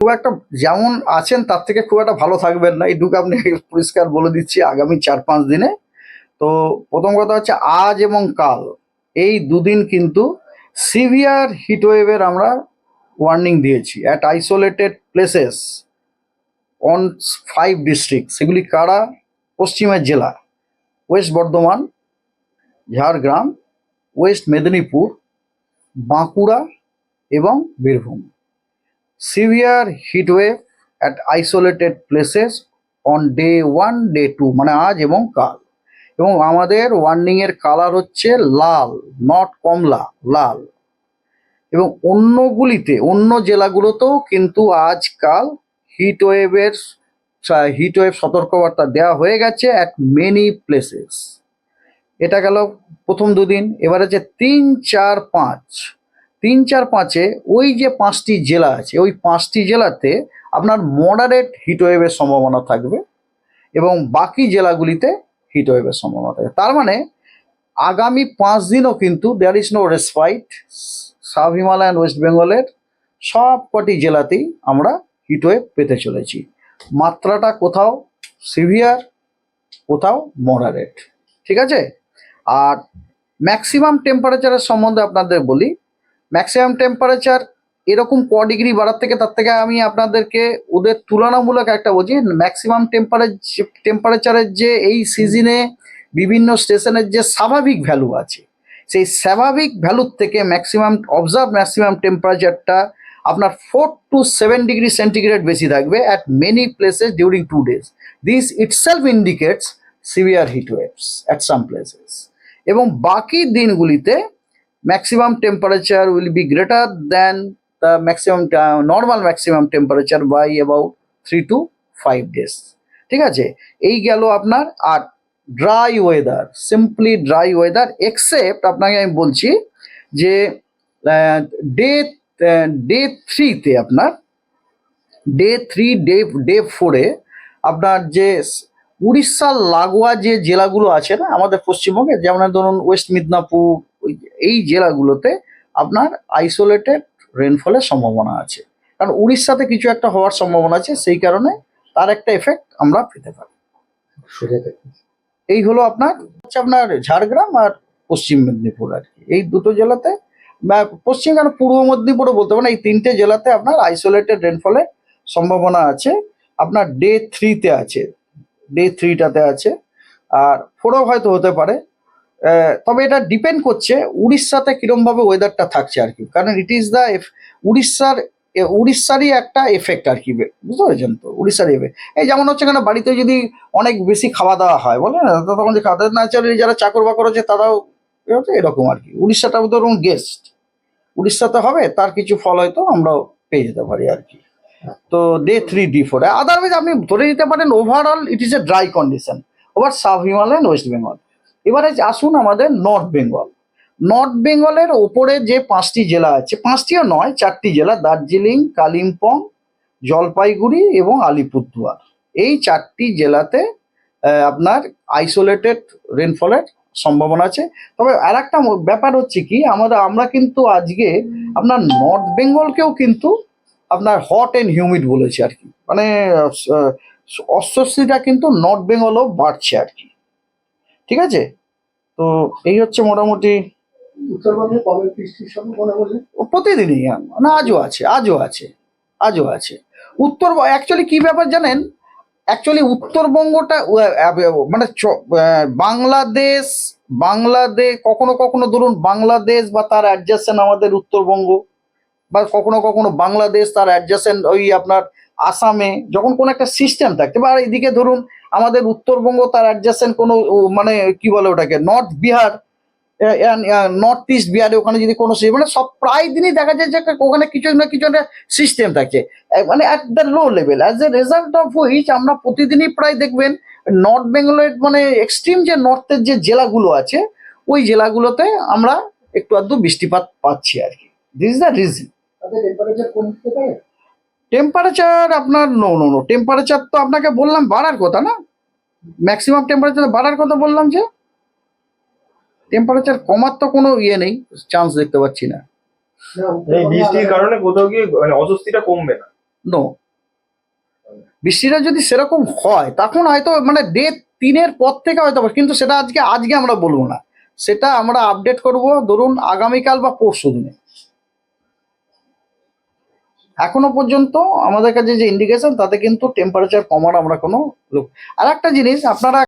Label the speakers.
Speaker 1: খুব একটা যেমন আছেন, তার থেকে খুব একটা ভালো থাকবেন না। এইটুকু আপনি পরিষ্কার বলে দিচ্ছি আগামী চার পাঁচ দিনে। তো প্রথম কথা হচ্ছে আজ এবং কাল, এই দুদিন কিন্তু সিভিয়ার হিটওয়েভের আমরা ওয়ার্নিং দিয়েছি। At isolated places on five district সেগুলি কারা? পশ্চিমের জেলা ওয়েস্ট বর্ধমান ঝাড়গ্রাম ওয়েস্ট মেদিনীপুর বাঁকুড়া এবং Birbhum. Severe heatwave at isolated places on day one day two মানে আজ এবং কাল। এবং আমাদের ওয়ার্নিংয়ের কালার হচ্ছে লাল নট কমলা, লাল। এবং অন্যগুলিতে, অন্য জেলাগুলোতেও কিন্তু আজকাল হিটওয়েভের হিটওয়েভ সতর্কবার্তা দেওয়া হয়ে গেছে অ্যাট মেনি প্লেসেস এটা গেল প্রথম দুদিন, এবার আছে তিন, চার, পাঁচ। তিন, চার, পাঁচে ওই যে পাঁচটি জেলা আছে, ওই পাঁচটি জেলাতে আপনার মডারেট হিটওয়েভের সম্ভাবনা থাকবে এবং বাকি জেলাগুলিতে হিটওয়েভের সম্ভাবনা থাকবে। তার মানে আগামী পাঁচ দিনও কিন্তু there is no respite sub Himalayan west বেঙ্গলের সব কটি জেলাতেই আমরা হিটওয়েভ পেতে চলেছি। মাত্রাটা কোথাও সিভিয়ার কোথাও মডারেট ঠিক আছে? আর ম্যাক্সিমাম টেম্পারেচারের সম্বন্ধে আপনাদের বলি ম্যাক্সিমাম টেম্পারেচার এরকম ক ডিগ্রি বাড়ার থেকে তার থেকে আমি আপনাদেরকে ওদের তুলনামূলক একটা বলছি ম্যাক্সিমাম টেম্পারেচার টেম্পারেচারের যে এই সিজনে বিভিন্ন স্টেশনের যে স্বাভাবিক ভ্যালু আছে, সেই স্বাভাবিক ভ্যালুর থেকে ম্যাক্সিমাম অবজার্ভ ম্যাক্সিমাম টেম্পারেচারটা আপনার four to seven degree centigrade বেশি থাকবে at many places during two days this itself indicates severe heat waves at some places এবং বাকি দিনগুলিতে maximum temperature will be greater than the maximum normal maximum temperature by about three to five days ঠিক আছে? এই গেল আপনার আর dry weather simply dry weather except আপনাকে আমি বলছি যে ডে ডে থ্রিতে আপনার ডে থ্রি ডে ডে ফোরে আপনার যে উড়িষ্যার লাগোয়া যে জেলাগুলো আছে না, আমাদের পশ্চিমবঙ্গে, যেমন ধরুন ওয়েস্ট মিদনাপুর এই জেলাগুলোতে আপনার আইসোলেটেড রেনফলের সম্ভাবনা আছে। কারণ উড়িষ্যাতে কিছু একটা হওয়ার সম্ভাবনা আছে সেই কারণে তার একটা এফেক্ট আমরা পেতে পারি। এই হলো আপনার হচ্ছে আপনার ঝাড়গ্রাম আর পশ্চিম মেদিনীপুর আর কি। এই দুটো জেলাতে বা পশ্চিম কেন পূর্ব মেদিনীপুরও বলতে পারেন এই তিনটে জেলাতে আপনার আইসোলেটেড রেনফলের সম্ভাবনা আছে। আপনার ডে থ্রিতে আছে ডে থ্রিটাতে আছে। আর ফোরও হয়তো হতে পারে। তবে এটা ডিপেন্ড করছে উড়িষ্যাতে কিরমভাবে ওয়েদারটা থাকছে আর কি। কারণ ইট ইজ দ্য উড়িষ্যার উড়িষ্যারই একটা এফেক্ট আর কি, বুঝতে পেরেছেন তো? উড়িষ্যার এফেক্ট এই যেমন হচ্ছে কেন বাড়িতে যদি অনেক বেশি খাওয়া দাওয়া হয়, বলে না? তখন যে খাওয়া দাওয়া যারা চাকর বাকর আছে তারাও এরকম আর কি। উড়িষ্যাটা ধরুন গেস্ট উড়িষ্যাতে হবে, তার কিছু ফল হয়তো আমরাও পেয়ে যেতে পারি আর কি। তো day three day four otherwise আপনি ধরে নিতে পারেন overall it is a dry condition over sub Himalayan west Bengal এবারে আসুন আমাদের নর্থ বেঙ্গল নর্থ বেঙ্গলের ওপরে যে পাঁচটি জেলা আছে, পাঁচটিও নয়, চারটি জেলা, দার্জিলিং, কালিম্পং, জলপাইগুড়ি এবং আলিপুরদুয়ার। এই চারটি জেলাতে আপনার আইসোলেটেড রেনফলের সম্ভাবনা আছে। তবে আর একটা ব্যাপার হচ্ছে কি, আমাদের, আমরা কিন্তু আজকে আপনার নর্থ বেঙ্গলকেও কিন্তু আপনার হট অ্যান্ড হিউমিড বলেছে আর কি। মানে অস্বস্তিটা কিন্তু নর্থ বেঙ্গলও বাড়ছে আর কি। ঠিক আছে? তো এই হচ্ছে মোটামুটি প্রতিদিনই না আজও আছে আজও আছে আজও আছে। উত্তর অ্যাকচুয়ালি কি ব্যাপার জানেন? অ্যাকচুয়ালি উত্তরবঙ্গটা মানে বাংলাদেশ বাংলাদেশ কখনো কখনো ধরুন বাংলাদেশ বা তার অ্যাডজাস্টেন্ট আমাদের উত্তরবঙ্গ বা কখনো কখনো বাংলাদেশ তার অ্যাডজাস্টেন্ট ওই আপনার আসামে যখন কোনো একটা সিস্টেম থাকছে বা এদিকে ধরুন আমাদের উত্তরবঙ্গ তার অ্যাডজাস্টেন্ট কোনো মানে কি বলে ওটাকে নর্থ বিহার নর্থ ইস্ট বিহারে ওখানে যদি কোনো মানে সব প্রায় দিনই দেখা যায় যে ওখানে কিছু না কিছু একটা সিস্টেম থাকছে মানে at the low level as a result of which আমরা প্রতিদিনই প্রায় দেখবেন নর্থ বেঙ্গলের মানে এক্সট্রিম যে নর্থের যে জেলাগুলো আছে, ওই জেলাগুলোতে আমরা একটু আধটু বৃষ্টিপাত পাচ্ছি আর কি। This is the reason
Speaker 2: temperature কমতে পারে?
Speaker 1: টেম্পারেচার আপনার নো নো নো টেম্পারেচার তো আপনাকে বললাম বাড়ার কথা না? ম্যাক্সিমাম টেম্পারেচার বাড়ার কথা বললাম যে টেম্পারেচার কমার তো কোনো ইয়ে নেই চান্স দেখতে পাচ্ছি না।
Speaker 3: এই বৃষ্টির কারণে কোথাও গিয়ে মানে অস্বস্তিটা কমবে না।
Speaker 1: নো বৃষ্টিটা যদি সেরকম হয় তখন হয়তো মানে ডে তিনের পর থেকে হয়তো কিন্তু সেটা আজকে আজকে আমরা বলব না। সেটা আমরা আপডেট করব ধরুন আগামীকাল বা পরশু দিনে। এখনও পর্যন্ত আমাদের কাছে যে ইন্ডিকেশন তাতে কিন্তু টেম্পারেচার কমার আমরা কোনো লোক আর একটা জিনিস, আপনারা